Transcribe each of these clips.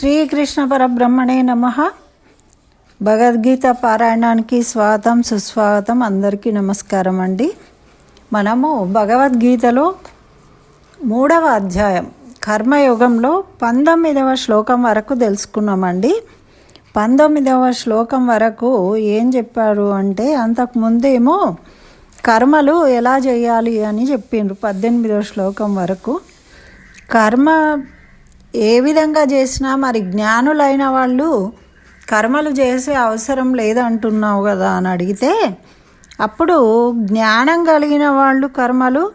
శ్రీకృష్ణ పరబ్రహ్మణే నమ. భగవద్గీత పారాయణానికి స్వాగతం సుస్వాగతం. అందరికీ నమస్కారం అండి. మనము భగవద్గీతలో మూడవ అధ్యాయం కర్మయోగంలో పంతొమ్మిదవ శ్లోకం వరకు తెలుసుకున్నామండి. పంతొమ్మిదవ శ్లోకం వరకు ఏం చెప్పారు అంటే అంతకుముందేమో కర్మలు ఎలా చేయాలి అని చెప్పిండ్రు పద్దెనిమిదవ శ్లోకం వరకు. కర్మ ఏ విధంగా చేసినా మరి జ్ఞానులైన వాళ్ళు కర్మలు చేసే అవసరం లేదంటున్నావు కదా అని అడిగితే అప్పుడు జ్ఞానం కలిగిన వాళ్ళు కర్మలు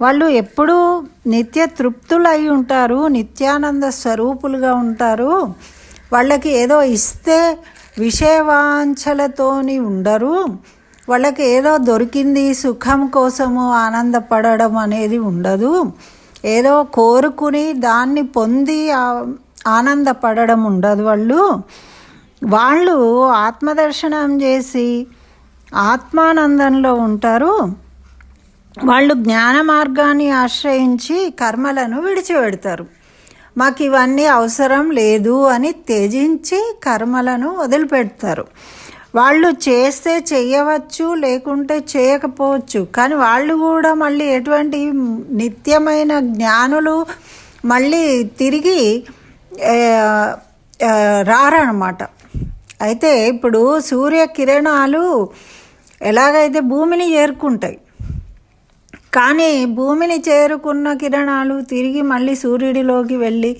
వాళ్ళు ఎప్పుడూ నిత్య తృప్తులై ఉంటారు నిత్యానంద స్వరూపులుగా ఉంటారు. వాళ్ళకి ఏదో ఇస్తే విషయవాంఛలతోని ఉండరు. వాళ్ళకి ఏదో దొరికింది సుఖం కోసము ఆనందపడడం అనేది ఉండదు. ఏదో కోరుకుని దాన్ని పొంది ఆనందపడడం ఉండదు వాళ్ళు. వాళ్ళు ఆత్మదర్శనం చేసి ఆత్మానందంలో ఉంటారు. వాళ్ళు జ్ఞాన మార్గాన్ని ఆశ్రయించి కర్మలను విడిచిపెడతారు. మాకు ఇవన్నీ అవసరం లేదు అని త్యజించి కర్మలను వదిలిపెడతారు. వాళ్ళు చేస్తే చేయవచ్చు లేకుంటే చేయకపోవచ్చు. కానీ వాళ్ళు కూడా మళ్ళీ ఎటువంటి నిత్యమైన జ్ఞానులు మళ్ళీ తిరిగి రారనమాట అయితే ఇప్పుడు సూర్యకిరణాలు ఎలాగైతే భూమిని చేరుకుంటాయి కానీ భూమిని చేరుకున్న కిరణాలు తిరిగి మళ్ళీ సూర్యుడిలోకి వెళ్ళి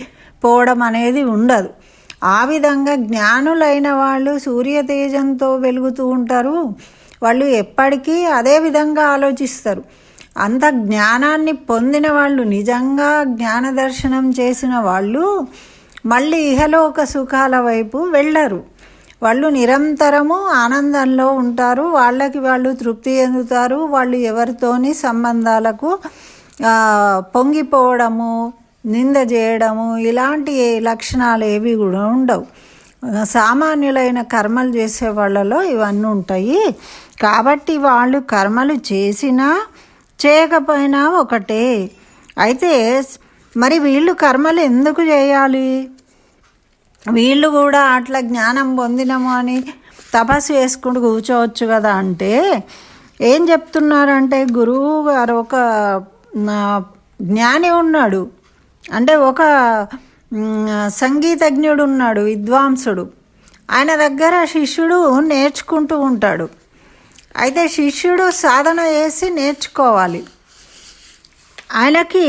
పోవడం అనేది ఉండదు. ఆ విధంగా జ్ఞానులైన వాళ్ళు సూర్యతేజంతో వెలుగుతూ ఉంటారు. వాళ్ళు ఎప్పటికీ అదే విధంగా ఆలోచిస్తారు. అంత జ్ఞానాన్ని పొందిన వాళ్ళు నిజంగా జ్ఞాన దర్శనం చేసిన వాళ్ళు మళ్ళీ ఇహలోక సుఖాల వైపు వెళ్ళరు. వాళ్ళు నిరంతరము ఆనందంలో ఉంటారు. వాళ్ళకి వాళ్ళు తృప్తి చెందుతారు. వాళ్ళు ఎవరితోని సంబంధాలకు పొంగిపోవడము నింద చేయడము ఇలాంటి లక్షణాలు ఏవి కూడా ఉండవు. సామాన్యులైన కర్మలు చేసే వాళ్ళలో ఇవన్నీ ఉంటాయి. కాబట్టి వాళ్ళు కర్మలు చేసినా చేయకపోయినా ఒకటే. అయితే మరి వీళ్ళు కర్మలు ఎందుకు చేయాలి? వీళ్ళు కూడా అట్లా జ్ఞానం పొందినము అని తపస్సు వేసుకుంటూ కూర్చోవచ్చు కదా అంటే ఏం చెప్తున్నారంటే గురువు గారు ఒక నా, జ్ఞాని ఉన్నాడు. అంటే ఒక సంగీతజ్ఞుడు ఉన్నాడు విద్వాంసుడు. ఆయన దగ్గర శిష్యుడు నేర్చుకుంటూ ఉంటాడు. అయితే శిష్యుడు సాధన చేసి నేర్చుకోవాలి. ఆయనకి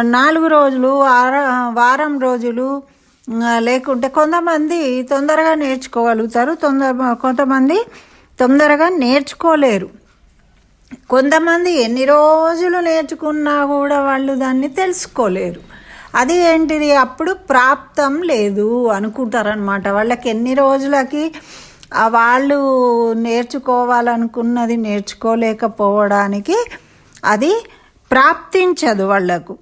నాలుగు రోజులు వార వారం రోజులు లేకుంటే కొంతమంది తొందరగా నేర్చుకోగలుగుతారు. తొందర కొంతమంది తొందరగా నేర్చుకోలేరు. కొంతమంది ఎన్ని రోజులు నేర్చుకున్నా కూడా వాళ్ళు దాన్ని తెలుసుకోలేరు. అది ఏంటిది? అప్పుడు ప్రాప్తం లేదు అనుకుంటారనమాట వాళ్ళకి ఎన్ని రోజులకి వాళ్ళు నేర్చుకోవాలనుకున్నది నేర్చుకోలేకపోవడానికి అది ప్రాప్తించదు వాళ్ళకు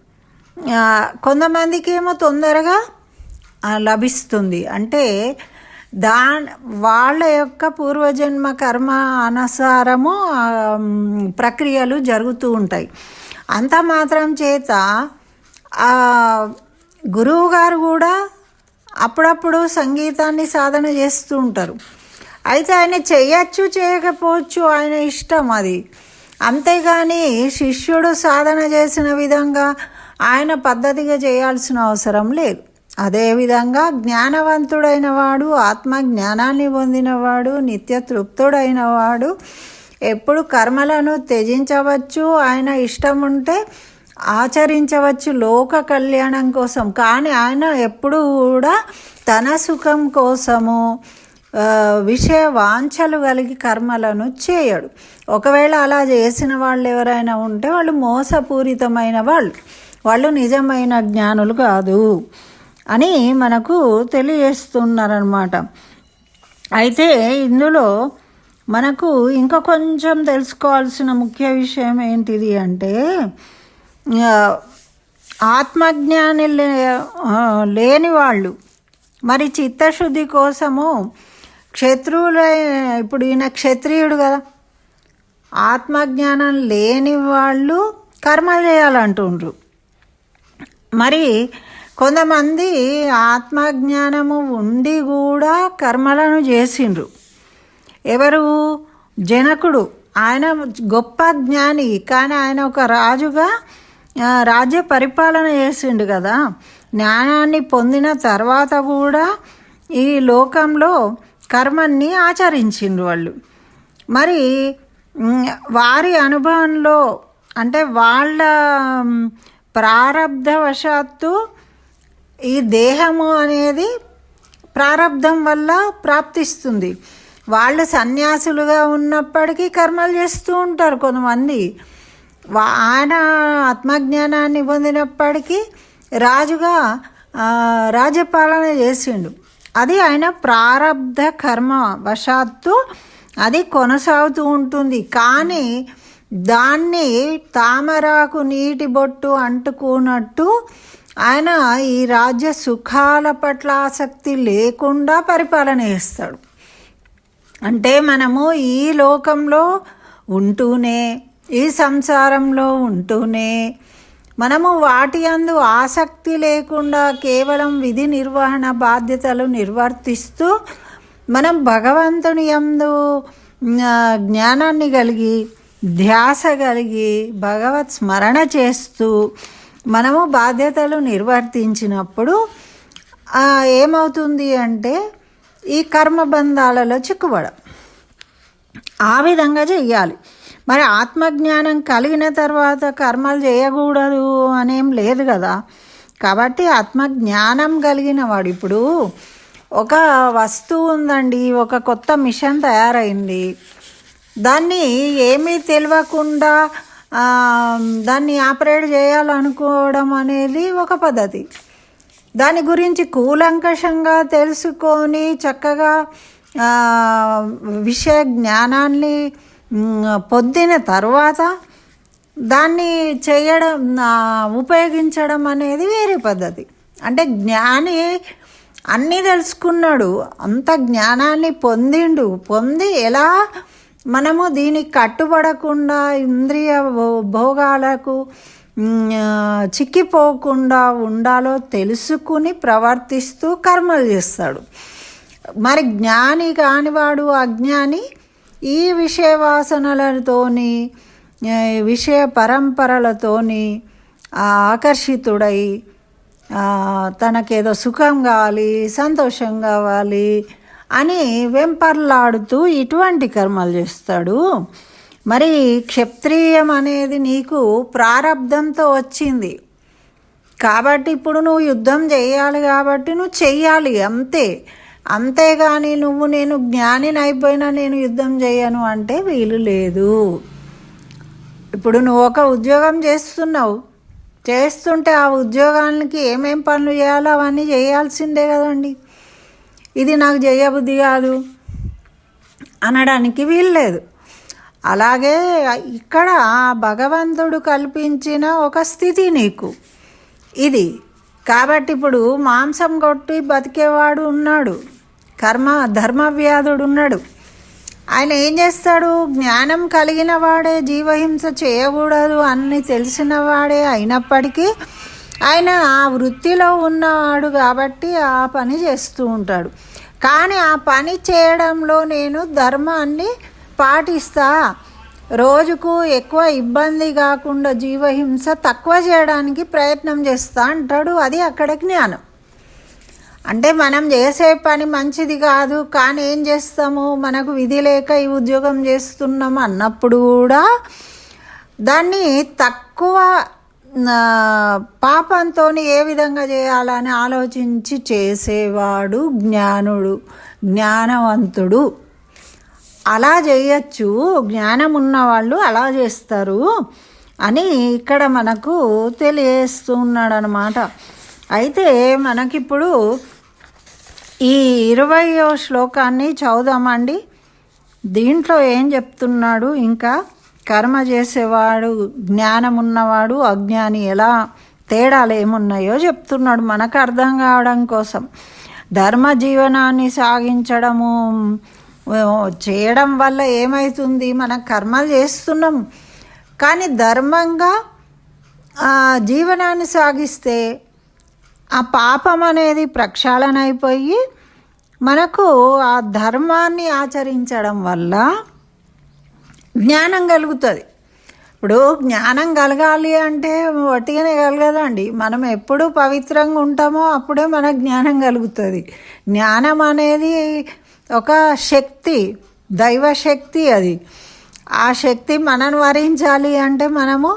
కొంతమందికి ఏమో తొందరగా లభిస్తుంది. అంటే దా వాళ్ళ యొక్క పూర్వజన్మ కర్మ అనుసారము ప్రక్రియలు జరుగుతూ ఉంటాయి. అంత మాత్రం చేత గురువు గారు కూడా అప్పుడప్పుడు సంగీతాన్ని సాధన చేస్తూ ఉంటారు. అయితే ఆయన చేయొచ్చు చేయకపోవచ్చు ఆయన ఇష్టం అది. అంతేగాని శిష్యుడు సాధన చేసిన విధంగా ఆయన పద్ధతిగా చేయాల్సిన అవసరం లేదు. అదేవిధంగా జ్ఞానవంతుడైన వాడు ఆత్మ జ్ఞానాన్ని పొందినవాడు నిత్య తృప్తుడైన వాడు ఎప్పుడు కర్మలను త్యజించవచ్చు ఆయన ఇష్టం ఉంటే ఆచరించవచ్చు లోక కళ్యాణం కోసం. కానీ ఆయన ఎప్పుడు కూడా తన సుఖం కోసము విషయ వాంఛలు కలిగి కర్మలను చేయడు. ఒకవేళ అలా చేసిన వాళ్ళు ఎవరైనా ఉంటే వాళ్ళు మోసపూరితమైన వాళ్ళు. వాళ్ళు నిజమైన జ్ఞానులు కాదు. అని మనకు తెలియజేస్తున్నారనమాట అయితే ఇందులో మనకు ఇంకా కొంచెం తెలుసుకోవాల్సిన ముఖ్య విషయం ఏంటిది అంటే ఆత్మజ్ఞాని లే- లేని వాళ్ళు మరి చిత్తశుద్ధి కోసము క్షత్రువుల ఇప్పుడు ఈయన క్షత్రియుడు కదా ఆత్మజ్ఞానం లేని వాళ్ళు కర్మ చేయాలంటుండ్రు. మరి కొంతమంది ఆత్మజ్ఞానము ఉండి కూడా కర్మలను చేసిండ్రు. ఎవరు? జనకుడు. ఆయన గొప్ప జ్ఞాని కానీ ఆయన ఒక రాజుగా రాజ్య పరిపాలన చేసిండు కదా. జ్ఞానాన్ని పొందిన తర్వాత కూడా ఈ లోకంలో కర్మని ఆచరించిండ్రు వాళ్ళు. మరి వారి అనుభవంలో అంటే వాళ్ళ ప్రారంధవశాత్తు ప్రారబ్ధవశాత్తు ఈ దేహము అనేది ప్రారంధం వల్ల ప్రాప్తిస్తుంది. వాళ్ళు సన్యాసులుగా ఉన్నప్పటికీ కర్మలు చేస్తూ ఉంటారు కొంతమంది. వా- ఆయన ఆత్మజ్ఞానాన్ని పొందినప్పటికీ రాజుగా రాజ్యపాలన చేసిండు. అది ఆయన ప్రారబ్ధ కర్మ వశాత్తు అది కొనసాగుతూ ఉంటుంది. కానీ దాన్ని తామరాకు నీటి బొట్టు అంటుకున్నట్టు ఆయన ఈ రాజ్య సుఖాల పట్ల ఆసక్తి లేకుండా పరిపాలన చేస్తాడు. అంటే మనము ఈ లోకంలో ఉంటూనే ఈ సంసారంలో ఉంటూనే మనము వాటి అందు ఆసక్తి లేకుండా కేవలం విధి నిర్వహణ బాధ్యతలు నిర్వర్తిస్తూ మనం భగవంతుని యందు జ్ఞానాన్ని కలిగి ధ్యాస కలిగి భగవత్ స్మరణ చేస్తూ మనము బాధ్యతలు నిర్వర్తించినప్పుడు ఏమవుతుంది అంటే ఈ కర్మబంధాలలో చిక్కుబడం ఆ విధంగా చెయ్యాలి. మరి ఆత్మజ్ఞానం కలిగిన తర్వాత కర్మలు చేయకూడదు అనేం లేదు కదా. కాబట్టి ఆత్మజ్ఞానం కలిగిన వాడు ఇప్పుడు ఒక వస్తువు ఉందండి ఒక కొత్త మిషన్ తయారైంది. దాన్ని ఏమీ తెలియకుండా దాన్ని ఆపరేట్ చేయాలనుకోవడం అనేది ఒక పద్ధతి. దాని గురించి కూలంకషంగా తెలుసుకొని చక్కగా విషయ జ్ఞానాన్ని మ్, పొందిన తర్వాత దాన్ని చేయడం ఉపయోగించడం అనేది వేరే పద్ధతి. అంటే జ్ఞాని అన్నీ తెలుసుకున్నాడు అంత జ్ఞానాన్ని పొందిండు పొంది ఎలా మనము దీనికి కట్టుబడకుండా ఇంద్రియ భో- భోగాలకు చిక్కిపోకుండా ఉండాలో తెలుసుకుని ప్రవర్తిస్తూ కర్మలు చేస్తాడు. మరి జ్ఞాని కానివాడు అజ్ఞాని ఈ విషయ వాసనలతోని విషయ పరంపరలతోని ఆకర్షితుడై తనకేదో సుఖం కావాలి సంతోషం కావాలి అని వెంపర్లాడుతూ ఇటువంటి కర్మలు చేస్తాడు. మరి క్షత్రియం అనేది నీకు ప్రారబ్ధంతో వచ్చింది. కాబట్టి ఇప్పుడు నువ్వు యుద్ధం చేయాలి కాబట్టి నువ్వు చెయ్యాలి అంతే. అంతేగాని నువ్వు నేను జ్ఞానిని అయిపోయినా నేను యుద్ధం చేయను అంటే వీలు లేదు. ఇప్పుడు నువ్వు ఒక ఉద్యోగం చేస్తున్నావు. చేస్తుంటే ఆ ఉద్యోగానికి ఏమేం పనులు చేయాలో అవన్నీ చేయాల్సిందే కదండి. ఇది నాకు చేయబుద్ధి కాదు అనడానికి వీల్లేదు. అలాగే ఇక్కడ భగవంతుడు కల్పించిన ఒక స్థితి నీకు. ఇది కాబట్టి ఇప్పుడు మాంసం కొట్టి బతికేవాడు ఉన్నాడు. కర్మ ధర్మవ్యాధుడు ఉన్నాడు. ఆయన ఏం చేస్తాడు? జ్ఞానం కలిగిన వాడే జీవహింస చేయకూడదు అన్ని తెలిసిన వాడే అయినప్పటికీ ఆయన ఆ వృత్తిలో ఉన్నవాడు కాబట్టి ఆ పని చేస్తూ ఉంటాడు. కానీ ఆ పని చేయడంలో నేను ధర్మాన్ని పాటిస్తా. రోజుకు ఎక్కువ ఇబ్బంది కాకుండా జీవహింస తక్కువ చేయడానికి ప్రయత్నం చేస్తా అంటాడు. అది అక్కడ జ్ఞానం. అంటే మనం చేసే పని మంచిది కాదు కానీ ఏం చేస్తాము? మనకు విధి లేక ఈ ఉద్యోగం చేస్తున్నాం అన్నప్పుడు కూడా దాన్ని తక్కువ పాపంతో ఏ విధంగా చేయాలని ఆలోచించి చేసేవాడు జ్ఞానుడు జ్ఞానవంతుడు. అలా చేయొచ్చు జ్ఞానం ఉన్నవాళ్ళు అలా చేస్తారు అని ఇక్కడ మనకు తెలియజేస్తున్నాడు అనమాట అయితే మనకిప్పుడు ఈ ఇరవయో శ్లోకాన్ని చదుదామండి దీంట్లో ఏం చెప్తున్నాడు? ఇంకా కర్మ చేసేవాడు జ్ఞానం ఉన్నవాడు అజ్ఞాని ఎలా తేడాలు ఏమున్నాయో చెప్తున్నాడు. మనకు అర్థం కావడం కోసం. ధర్మ జీవనాన్ని సాగించడము చేయడం వల్ల ఏమవుతుంది మనం కర్మలు చేస్తున్నాం. కానీ ధర్మంగా ఆ, జీవనాన్ని సాగిస్తే ఆ పాపం అనేది ప్రక్షాళన అయిపోయి మనకు ఆ ధర్మాన్ని ఆచరించడం వల్ల జ్ఞానం కలుగుతుంది. ఇప్పుడు జ్ఞానం కలగాలి అంటే వట్టిగానే కలగదండి. మనం ఎప్పుడు పవిత్రంగా ఉంటామో అప్పుడే మనకు జ్ఞానం కలుగుతుంది. జ్ఞానం అనేది ఒక శక్తి దైవ శక్తి అది. ఆ శక్తి మనను వరించాలి అంటే మనము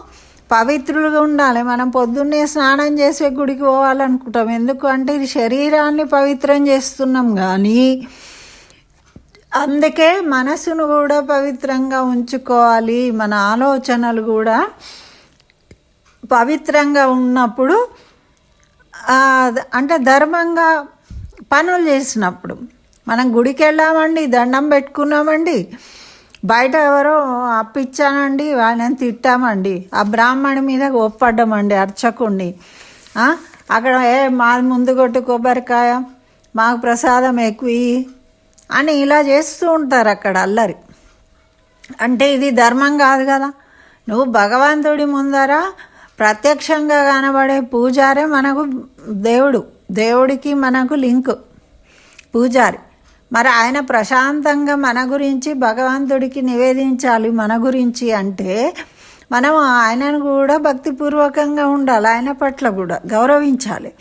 పవిత్రులుగా ఉండాలి. మనం పొద్దున్నే స్నానం చేసే గుడికి పోవాలనుకుంటాం. ఎందుకంటే ఇది శరీరాన్ని పవిత్రం చేస్తున్నాం కానీ అందుకే మనసును కూడా పవిత్రంగా ఉంచుకోవాలి. మన ఆలోచనలు కూడా పవిత్రంగా ఉన్నప్పుడు అంటే ధర్మంగా పనులు చేసినప్పుడు మనం గుడికి వెళ్ళామండి దండం పెట్టుకున్నామండి బయట ఎవరో అప్పిచ్చానండి వాళ్ళని తిట్టామండి ఆ బ్రాహ్మణి మీద ఒప్పడ్డామండి అర్చకుణ్ణి. అక్కడ ఏ మా ముందు కొట్టు కొబ్బరికాయ మాకు ప్రసాదం ఎక్కువ అని ఇలా చేస్తూ ఉంటారు అక్కడ అల్లరి. అంటే ఇది ధర్మం కాదు కదా. నువ్వు భగవంతుడి ముందర ప్రత్యక్షంగా కనబడే పూజారే మనకు దేవుడు. దేవుడికి మనకు లింక్ పూజారి. మరి ఆయన ప్రశాంతంగా మన గురించి భగవంతుడికి నివేదించాలి మన గురించి అంటే మనం ఆయనను కూడా భక్తిపూర్వకంగా ఉండాలి. ఆయన పట్ల కూడా గౌరవించాలి.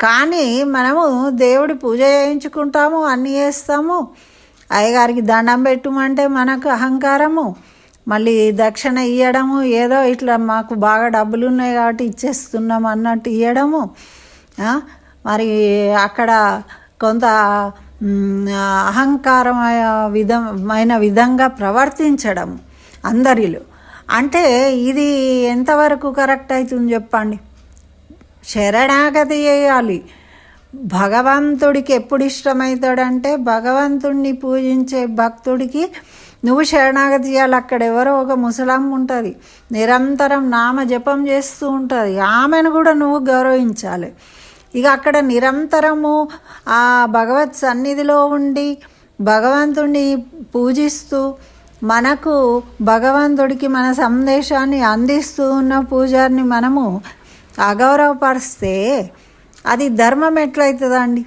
కానీ మనము దేవుడి పూజ చేయించుకుంటాము అన్నీ చేస్తాము. అయ్యగారికి దండం పెట్టుమంటే మనకు అహంకారము. మళ్ళీ దక్షిణ ఇవ్వడము ఏదో ఇట్లా మాకు బాగా డబ్బులు ఉన్నాయి కాబట్టి ఇచ్చేస్తున్నాం అన్నట్టు ఇవ్వడము మరి అక్కడ కొంత అహంకారమైన విధమైన విధంగా ప్రవర్తించడం అందరిలో. అంటే ఇది ఎంతవరకు కరెక్ట్ అవుతుంది చెప్పండి? శరణాగతి చేయాలి భగవంతుడికి ఎప్పుడు ఇష్టమవుతాడంటే భగవంతుడిని పూజించే భక్తుడికి నువ్వు శరణాగతి చేయాలి అక్కడ ఎవరో ఒక ముసలమ్మ ఉంటుంది. నిరంతరం నామ జపం చేస్తూ ఉంటుంది. ఆమెను కూడా నువ్వు గౌరవించాలి. ఇక అక్కడ నిరంతరము ఆ భగవత్ సన్నిధిలో ఉండి భగవంతుడిని పూజిస్తూ మనకు భగవంతుడికి మన సందేశాన్ని అందిస్తూ ఉన్న పూజారిని మనము అగౌరవపరిస్తే అది ధర్మం ఎట్లయితుందండి?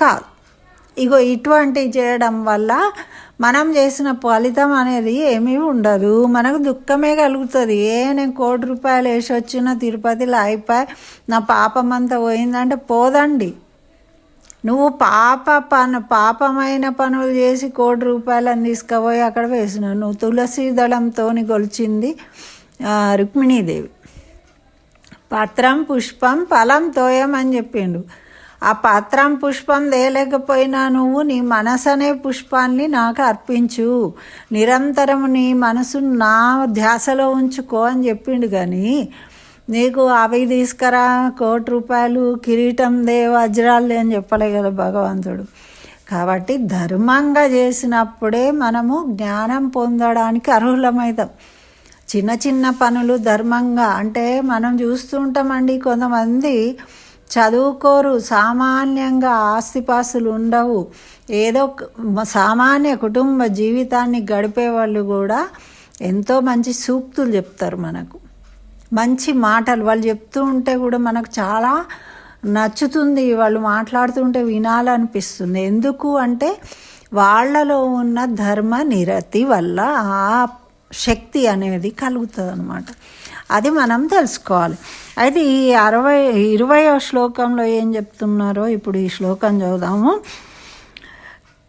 కాదు. ఇగో ఇటువంటివి చేయడం వల్ల మనం చేసిన ఫలితం అనేది ఏమీ ఉండదు. మనకు దుఃఖమే కలుగుతుంది. ఏ నేను కోటి రూపాయలు వేసి వచ్చిన తిరుపతిలో అయిపోయి నా పాపం అంతా పోయిందంటే పోదండి. నువ్వు పాప పను పాపమైన పనులు చేసి కోటి రూపాయలను తీసుకుపోయి అక్కడ వేసినావు. నువ్వు తులసి దళంతో గొలిచింది రుక్మిణీదేవి. పత్రం పుష్పం ఫలం తోయం అని చెప్పిండు. ఆ పత్రం పుష్పం తేలేకపోయినా నువ్వు నీ మనసు అనే పుష్పాన్ని నాకు అర్పించు. నిరంతరం నీ మనసు నా ధ్యాసలో ఉంచుకో అని చెప్పిండు కానీ నీకు అవి తీసుకురా కోటి రూపాయలు కిరీటం దే వజ్రాలు అని చెప్పలే కదా భగవంతుడు. కాబట్టి ధర్మంగా చేసినప్పుడే మనము జ్ఞానం పొందడానికి అర్హులమవుతాం చిన్న చిన్న పనులు ధర్మంగా. అంటే మనం చూస్తూ ఉంటామండి కొంతమంది చదువుకోరు సామాన్యంగా ఆస్తిపాస్తులు ఉండవు. ఏదో ఒక సామాన్య కుటుంబ జీవితాన్ని గడిపే వాళ్ళు కూడా ఎంతో మంచి సూక్తులు చెప్తారు మనకు. మంచి మాటలు వాళ్ళు చెప్తూ ఉంటే కూడా మనకు చాలా నచ్చుతుంది. వాళ్ళు మాట్లాడుతుంటే వినాలనిపిస్తుంది. ఎందుకు అంటే వాళ్ళలో ఉన్న ధర్మ నిరతి వల్ల ఆ శక్తి అనేది కలుగుతుంది అనమాట అది మనం తెలుసుకోవాలి. అయితే ఈ అరవై ఇరవయో శ్లోకంలో ఏం చెప్తున్నారో ఇప్పుడు ఈ శ్లోకం చదువుదాము.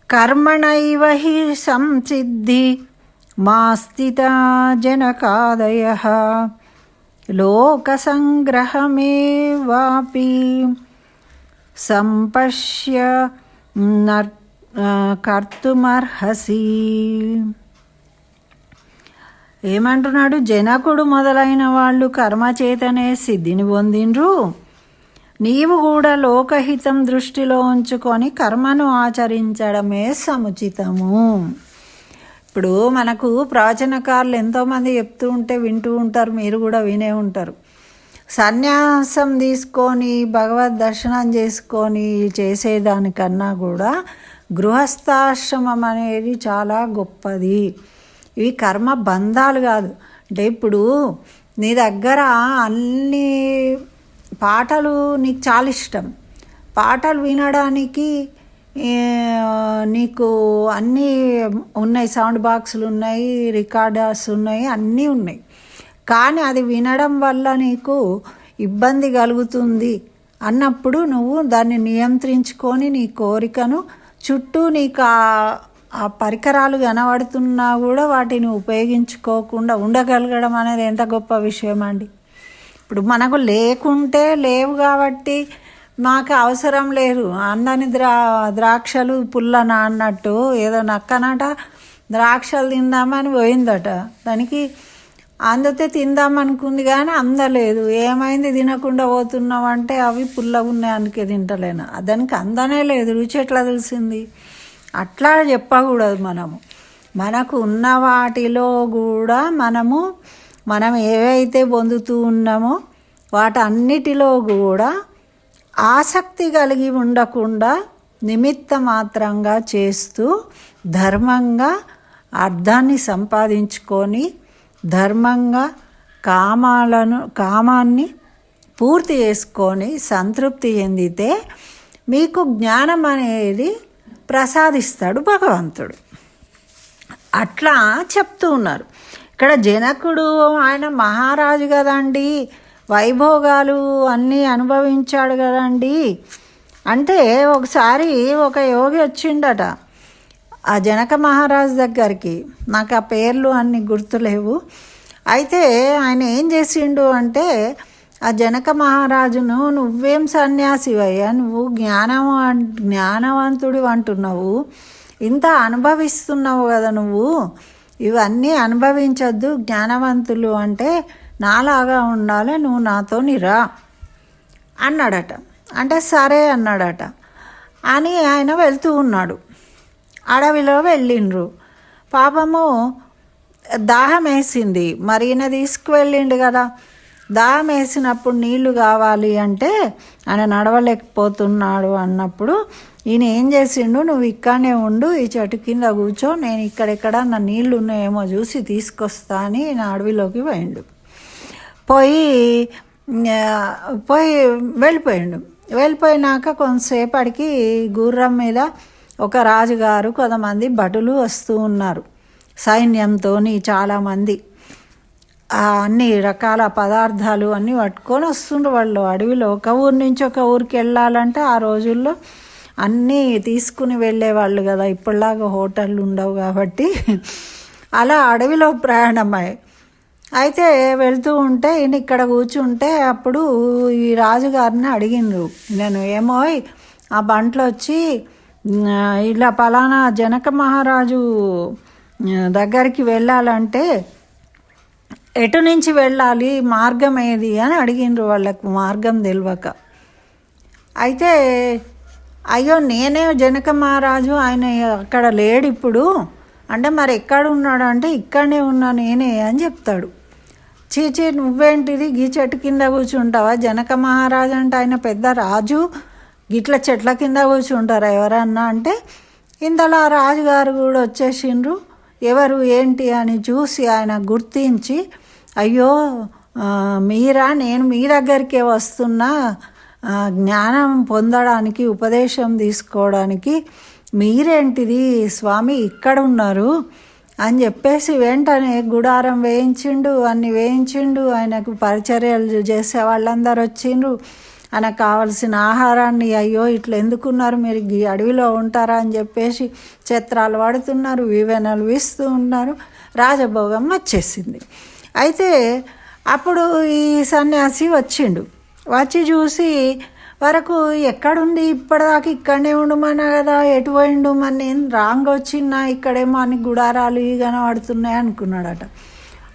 కర్మణైవ హి సంసిద్ధి మాస్థిత జనకాదయ లోకసంగ్రహమేవాపి సంపశ్య నర్ కర్తుమర్హసి. ఏమంటున్నాడు? జనకుడు మొదలైన వాళ్ళు కర్మచేతనే సిద్ధిని పొందిండ్రు. నీవు కూడా లోకహితం దృష్టిలో ఉంచుకొని కర్మను ఆచరించడమే సముచితము. ఇప్పుడు మనకు ప్రాచీనకారులు ఎంతోమంది చెప్తూ ఉంటే వింటూ ఉంటారు మీరు కూడా వినే ఉంటారు. సన్యాసం తీసుకొని భగవద్ దర్శనం చేసుకొని చేసేదానికన్నా కూడా గృహస్థాశ్రమం అనేది చాలా గొప్పది. ఇవి కర్మ బంధాలు కాదు. అంటే ఇప్పుడు నీ దగ్గర అన్ని పాటలు నీకు చాలా ఇష్టం. పాటలు వినడానికి నీకు అన్నీ ఉన్నాయి. సౌండ్ బాక్సులు ఉన్నాయి రికార్డర్స్ ఉన్నాయి అన్నీ ఉన్నాయి. కానీ అది వినడం వల్ల నీకు ఇబ్బంది కలుగుతుంది అన్నప్పుడు నువ్వు దాన్ని నియంత్రించుకొని నీ కోరికను చుట్టూ నీకు ఆ- పరికరాలు కనబడుతున్నా కూడా వాటిని ఉపయోగించుకోకుండా ఉండగలగడం అనేది ఎంత గొప్ప విషయం అండి. ఇప్పుడు మనకు లేకుంటే లేవు కాబట్టి మాకు అవసరం లేదు. అందని ద్రా ద్రాక్షలు పుల్లన అన్నట్టు ఏదో నక్కనట ద్రాక్షలు తిందామని పోయిందట. దానికి అందితే తిందామనుకుంది కానీ అందలేదు. ఏమైంది? తినకుండా పోతున్నావు అంటే అవి పుల్లగా ఉన్నాయి అందుకే తింటలేను. దానికి అందనే లేదు. రుచి ఎట్లా తెలిసింది? అట్లా చెప్పకూడదు మనము. మనకు ఉన్న వాటిలో కూడా మనము మనం ఏవైతే పొందుతూ ఉన్నామో వాటన్నిటిలో కూడా ఆసక్తి కలిగి ఉండకుండా నిమిత్త మాత్రంగా చేస్తూ ధర్మంగా అర్థాన్ని సంపాదించుకొని ధర్మంగా కామాలను కామాన్ని పూర్తి చేసుకొని సంతృప్తి చెందితే మీకు జ్ఞానం అనేది ప్రసాదిస్తాడు భగవంతుడు. అట్లా చెప్తూ ఉన్నారు. ఇక్కడ జనకుడు ఆయన మహారాజు కదండి వైభోగాలు అన్నీ అనుభవించాడు కదండి. అంటే ఒకసారి ఒక యోగి వచ్చిండట ఆ జనక మహారాజు దగ్గరికి. నాకు ఆ పేర్లు అన్ని గుర్తులేవు. అయితే ఆయన ఏం చేసిండు అంటే ఆ జనక మహారాజును నువ్వేం సన్యాసివయ్యా? నువ్వు జ్ఞానం జ్ఞానవంతుడు అంటున్నావు. ఇంత అనుభవిస్తున్నావు కదా నువ్వు. ఇవన్నీ అనుభవించొద్దు. జ్ఞానవంతులు అంటే నాలాగా ఉండాలి నువ్వు నాతోని రా అన్నాడట. అంటే సరే అన్నాడట. అని ఆయన వెళ్తూ ఉన్నాడు. అడవిలో వెళ్ళిండ్రు. పాపము దాహం వేసింది మరి ఈయన తీసుకువెళ్ళిండు కదా. దామేసినప్పుడు వేసినప్పుడు నీళ్ళు కావాలి అంటే ఆయన నడవలేకపోతున్నాడు అన్నప్పుడు ఈయన ఏం చేసిండు? నువ్వు ఇక్కడనే ఉండు ఈ చెట్టు కింద కూర్చో నేను ఇక్కడెక్కడ నా నీళ్ళు ఉన్నాయేమో చూసి తీసుకొస్తా అని ఈయన అడవిలోకి పోయిండు. పోయి పోయి వెళ్ళిపోయిండు. వెళ్ళిపోయినాక కొంతసేపటికి గుర్రం మీద ఒక రాజుగారు కొంతమంది భటులు వస్తూ ఉన్నారు. సైన్యంతో చాలామంది. అన్ని రకాల పదార్థాలు అన్నీ పట్టుకొని వస్తుండ్రు వాళ్ళు అడవిలో. ఒక ఊరు నుంచి ఒక ఊరికి వెళ్ళాలంటే ఆ రోజుల్లో అన్నీ తీసుకుని వెళ్ళేవాళ్ళు కదా. ఇప్పటిలాగా హోటళ్ళు ఉండవు కాబట్టి. అలా అడవిలో ప్రయాణమయ్యాయి అయితే వెళ్తూ ఉంటే ఈయన ఇక్కడ కూర్చుంటే అప్పుడు ఈ రాజుగారిని అడిగిండ్రు. నేను ఏమో ఆ బంట్లో వచ్చి ఇలా పలానా జనక మహారాజు దగ్గరికి వెళ్ళాలంటే ఎటు నుంచి వెళ్ళాలి మార్గం ఏది అని అడిగిండ్రు వాళ్ళకు మార్గం తెలియక అయితే అయ్యో నేనే జనక మహారాజు ఆయన అక్కడ లేడు ఇప్పుడు అంటే మరి ఎక్కడ ఉన్నాడు అంటే ఇక్కడనే ఉన్నా నేనే అని చెప్తాడు. చీచీ నువ్వేంటిది? గీ చెట్టు కింద కూర్చుంటావా? జనక మహారాజు అంటే ఆయన పెద్ద రాజు. గిట్ల చెట్ల కింద కూర్చుంటారా ఎవరన్నా అంటే ఇందులో రాజుగారు కూడా వచ్చేసిండ్రు. ఎవరు ఏంటి అని చూసి ఆయన గుర్తించి అయ్యో మీరా నేను మీ దగ్గరికే వస్తున్నా జ్ఞానం పొందడానికి ఉపదేశం తీసుకోవడానికి మీరేంటిది? స్వామి ఇక్కడ ఉన్నారు అని చెప్పేసి వెంటనే గుడారం వేయించిండు. అన్ని వేయించిండు. ఆయనకు పరిచర్యలు చేసే వాళ్ళందరూ వచ్చిండ్రు. ఆయనకు కావలసిన ఆహారాన్ని అయ్యో ఇట్లా ఎందుకున్నారు? మీరు ఈ అడవిలో ఉంటారా? అని చెప్పేసి చిత్రాలు పడుతున్నారు వివెనలు వీస్తూ ఉన్నారు. రాజభోగం వచ్చేసింది. అయితే అప్పుడు ఈ సన్యాసి వచ్చిండు. వచ్చి చూసి వరకు ఎక్కడుంది? ఇప్పటిదాకా ఇక్కడనే ఉండమన్నా కదా ఎటు పోయిండు? మరి నేను రాంగ్ వచ్చినా ఇక్కడేమో అన్ని గుడారాలు ఇవి కనబడుతున్నాయి అనుకున్నాడట.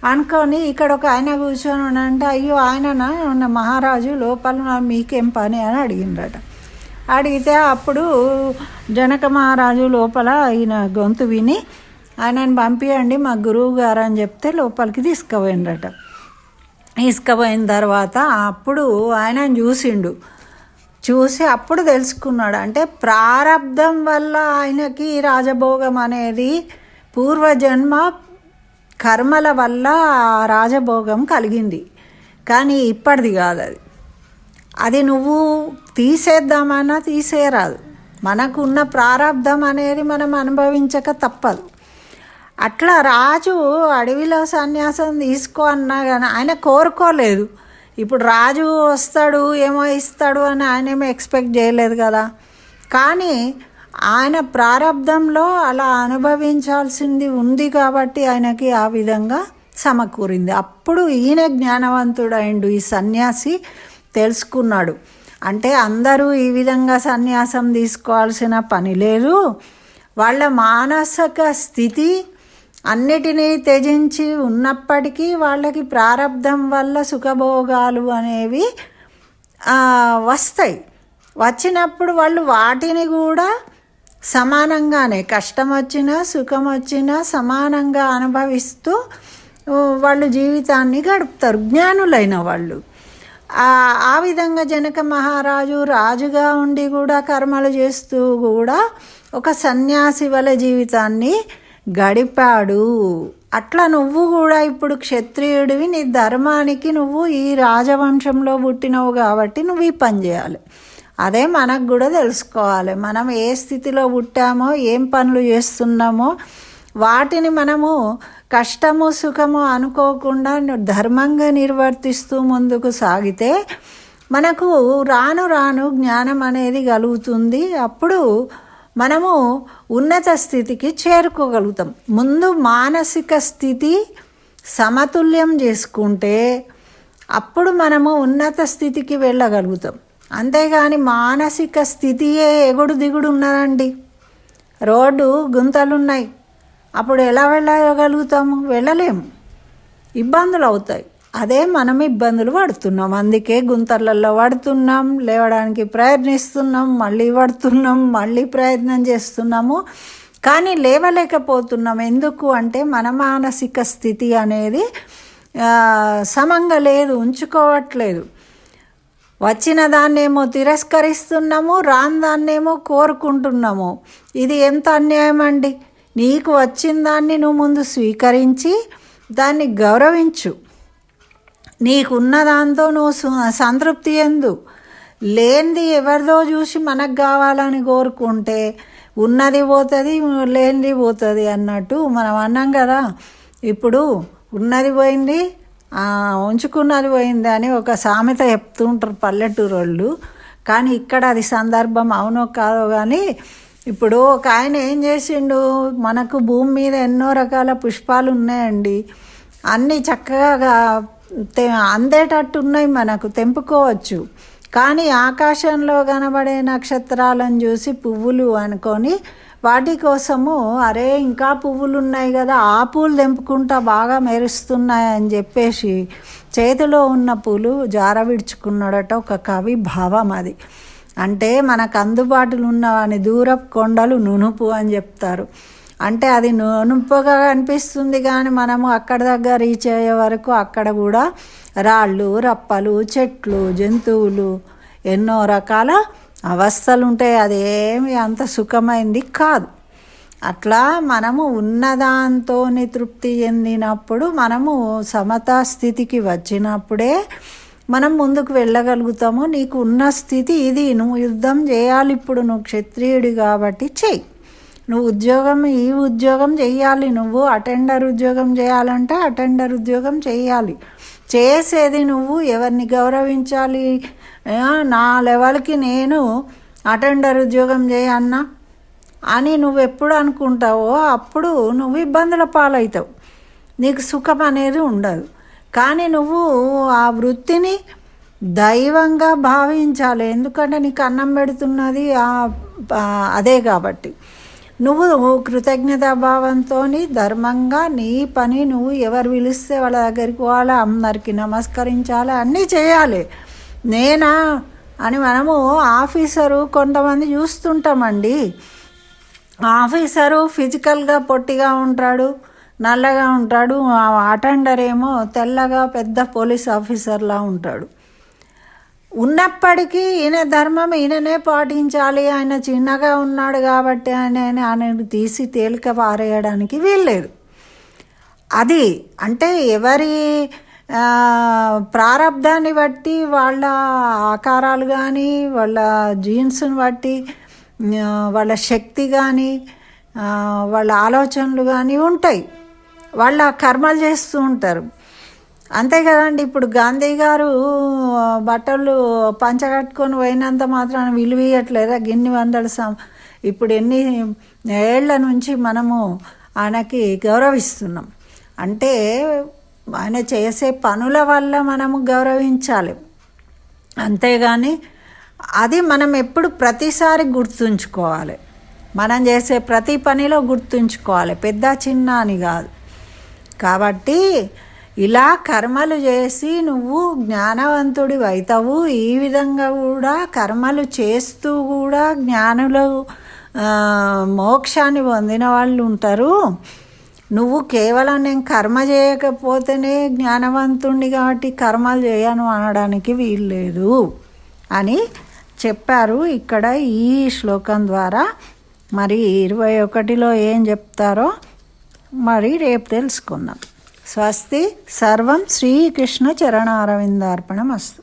అనుకొని ఇక్కడ ఒక ఆయన కూర్చొని ఉన్నాడంటే అయ్యో ఆయననా? ఉన్న మహారాజు లోపల మీకేం పని? అని అడిగిండట అడిగితే అప్పుడు జనక మహారాజు లోపల ఈయన గొంతు విని ఆయనను పంపించండి మా గురువు గారు అని చెప్తే లోపలికి తీసుకుపోయిండట తీసుకుపోయిన తర్వాత అప్పుడు ఆయన చూసిండు. చూసి అప్పుడు తెలుసుకున్నాడు. అంటే ప్రారంధం వల్ల ఆయనకి రాజభోగం అనేది పూర్వజన్మ కర్మల వల్ల ఆ రాజభోగం కలిగింది. కానీ ఇప్పటిది కాదు అది. అది నువ్వు తీసేద్దామన్నా తీసేయరాదు. మనకున్న ప్రారంధం అనేది మనం అనుభవించక తప్పదు. అట్లా రాజు అడవిలో సన్యాసం తీసుకో అన్నా కానీ ఆయన కోరుకోలేదు. ఇప్పుడు రాజు వస్తాడు ఏమో ఇస్తాడు అని ఆయన ఏమో ఎక్స్పెక్ట్ చేయలేదు కదా. కానీ ఆయన ప్రారంధంలో అలా అనుభవించాల్సింది ఉంది కాబట్టి ఆయనకి ఆ విధంగా సమకూరింది. అప్పుడు ఈయన జ్ఞానవంతుడైండు ఈ సన్యాసి తెలుసుకున్నాడు. అంటే అందరూ ఈ విధంగా సన్యాసం తీసుకోవాల్సిన పని లేదు. వాళ్ళ మానసిక స్థితి అన్నిటినీ త్యజించి ఉన్నప్పటికీ వాళ్ళకి ప్రారంధం వల్ల సుఖభోగాలు అనేవి వస్తాయి. వచ్చినప్పుడు వాళ్ళు వాటిని కూడా సమానంగానే కష్టం వచ్చినా సుఖం వచ్చినా సమానంగా అనుభవిస్తూ వాళ్ళు జీవితాన్ని గడుపుతారు జ్ఞానులైన వాళ్ళు. ఆ విధంగా జనక మహారాజు రాజుగా ఉండి కూడా కర్మలు చేస్తూ కూడా ఒక సన్యాసి వల జీవితాన్ని గడిపాడు. అట్లా నువ్వు కూడా ఇప్పుడు క్షత్రియుడివి నీ ధర్మానికి నువ్వు ఈ రాజవంశంలో పుట్టినవు కాబట్టి నువ్వు ఈ పని చేయాలి. అదే మనకు కూడా తెలుసుకోవాలి. మనం ఏ స్థితిలో పుట్టామో ఏం పనులు చేస్తున్నామో వాటిని మనము కష్టము సుఖము అనుకోకుండా ధర్మంగా నిర్వర్తిస్తూ ముందుకు సాగితే మనకు రాను రాను జ్ఞానం అనేది కలుగుతుంది. అప్పుడు మనము ఉన్నత స్థితికి చేరుకోగలుగుతాం. ముందు మానసిక స్థితి సమతుల్యం చేసుకుంటే అప్పుడు మనము ఉన్నత స్థితికి వెళ్ళగలుగుతాం. అంతేగాని మానసిక స్థితియే ఎగుడు దిగుడు ఉన్నదండి. రోడ్డు గుంతలున్నాయి. అప్పుడు ఎలా వెళ్ళగలుగుతాము? వెళ్ళలేము. ఇబ్బందులు అవుతాయి అదే మనం ఇబ్బందులు పడుతున్నాం. అందుకే గుంతలలో పడుతున్నాం లేవడానికి ప్రయత్నిస్తున్నాం మళ్ళీ పడుతున్నాం మళ్ళీ ప్రయత్నం చేస్తున్నాము. కానీ లేవలేకపోతున్నాం. ఎందుకు అంటే మన మానసిక స్థితి అనేది సమంగా లేదు ఉంచుకోవట్లేదు. వచ్చిన దాన్నేమో తిరస్కరిస్తున్నాము రాని దాన్నేమో కోరుకుంటున్నాము. ఇది ఎంత అన్యాయం అండి? నీకు వచ్చిన దాన్ని నువ్వు ముందు స్వీకరించి దాన్ని గౌరవించు. నీకున్న దాంతో నువ్వు సంతృప్తి ఎందు. లేనిది ఎవరిదో చూసి మనకు కావాలని కోరుకుంటే ఉన్నది పోతుంది లేనిది పోతుంది అన్నట్టు మనం అన్నాం కదా. ఇప్పుడు ఉన్నది పోయింది ఉంచుకున్నది పోయింది అని ఒక సామెత చెప్తూ ఉంటారు పల్లెటూరు వాళ్ళు కానీ ఇక్కడ అది సందర్భం అవునో కాదో కానీ ఇప్పుడు ఒక ఆయన ఏం చేసిండు మనకు భూమి మీద ఎన్నో రకాల పుష్పాలు ఉన్నాయండి. అన్నీ చక్కగా తె- అందేటట్టు ఉన్నాయి మనకు తెంపుకోవచ్చు. కానీ ఆకాశంలో కనబడే నక్షత్రాలను చూసి పువ్వులు అనుకొని వాటి కోసము అరే ఇంకా పువ్వులు ఉన్నాయి కదా ఆ పూలు తెంపుకుంటా బాగా మెరుస్తున్నాయి అని చెప్పేసి చేతిలో ఉన్న పూలు జార విడుచుకున్నాడట ఒక కవి భావం అది. అంటే మనకు అందుబాటులో ఉన్నవని దూరపు కొండలు నునుపు అని చెప్తారు. అంటే అది నునుపుగా అనిపిస్తుంది కానీ మనము అక్కడ దగ్గర రీచ్ అయ్యే వరకు అక్కడ కూడా రాళ్ళు రప్పలు చెట్లు జంతువులు ఎన్నో రకాల అవస్థలు ఉంటాయి అదేమి అంత సుఖమైంది కాదు. అట్లా మనము ఉన్నదాంతో తృప్తి చెందినప్పుడు మనము సమతా స్థితికి వచ్చినప్పుడే మనం ముందుకు వెళ్ళగలుగుతాము. నీకు ఉన్న స్థితి ఇది. నువ్వు యుద్ధం చేయాలి ఇప్పుడు. నువ్వు క్షత్రియుడి కాబట్టి చెయ్యి నువ్వు ఉద్యోగం ఈ ఉద్యోగం చేయాలి నువ్వు అటెండర్ ఉద్యోగం చేయాలంటే అటెండర్ ఉద్యోగం చేయాలి చేసేది నువ్వు ఎవరిని గౌరవించాలి? నా లెవెల్కి నేను అటెండర్ ఉద్యోగం చేయన్నా అని నువ్వు ఎప్పుడు అనుకుంటావో అప్పుడు నువ్వు ఇబ్బందుల పాలవుతావు. నీకు సుఖం అనేది ఉండదు. కానీ నువ్వు ఆ వృత్తిని దైవంగా భావించాలి. ఎందుకంటే నీకు అన్నం పెడుతున్నది అదే కాబట్టి. నువ్వు కృతజ్ఞతా భావంతో ధర్మంగా నీ పని నువ్వు ఎవరు పిలిస్తే వాళ్ళ దగ్గరికి పోవాలి అందరికి నమస్కరించాలి అన్నీ చేయాలి. నేనా అని మనము ఆఫీసరు కొంతమంది చూస్తుంటామండి. ఆఫీసరు ఫిజికల్గా పొట్టిగా ఉంటాడు నల్లగా ఉంటాడు ఆ అటెండర్ ఏమో తెల్లగా పెద్ద పోలీస్ ఆఫీసర్లా ఉంటాడు. ఉన్నప్పటికీ ఈయన ధర్మం ఈయననే పాటించాలి. ఆయన చిన్నగా ఉన్నాడు కాబట్టి ఆయన ఆయన తీసి తేలిక పారేయడానికి వీల్లేదు. అది అంటే ఎవరి ప్రారంధాన్ని బట్టి వాళ్ళ ఆకారాలు కానీ వాళ్ళ జీన్స్ని బట్టి వాళ్ళ శక్తి కానీ వాళ్ళ ఆలోచనలు కానీ ఉంటాయి. వాళ్ళ కర్మలు చేస్తూ ఉంటారు. అంతే కదండి. ఇప్పుడు గాంధీ గారు బట్టలు పంచగట్టుకొని పోయినంత మాత్రాన విలువీయట్లేదా గిన్ని వందల సం ఇప్పుడు ఎన్ని ఏళ్ళ నుంచి మనము ఆయనకి గౌరవిస్తున్నాం. అంటే ఆయన చేసే పనుల వల్ల మనము గౌరవించాలి. అంతేగాని అది మనం ఎప్పుడు ప్రతిసారి గుర్తుంచుకోవాలి. మనం చేసే ప్రతి పనిలో గుర్తుంచుకోవాలి. పెద్ద చిన్న అని కాదు. కాబట్టి ఇలా కర్మలు చేసి నువ్వు జ్ఞానవంతుడి అవుతావు ఈ విధంగా కూడా కర్మలు చేస్తూ కూడా జ్ఞానులు మోక్షాన్ని పొందిన వాళ్ళు ఉంటారు. నువ్వు కేవలం నేను కర్మ చేయకపోతేనే జ్ఞానవంతుణ్ణి కాబట్టి కర్మలు చేయను అనడానికి వీల్లేదు అని చెప్పారు ఇక్కడ ఈ శ్లోకం ద్వారా. మరి ఇరవై ఒకటిలో ఏం చెప్తారో మరి రేపు తెలుసుకుందాం. స్వస్తి సర్వం శ్రీకృష్ణ చరణారవిందార్పణం అస్తు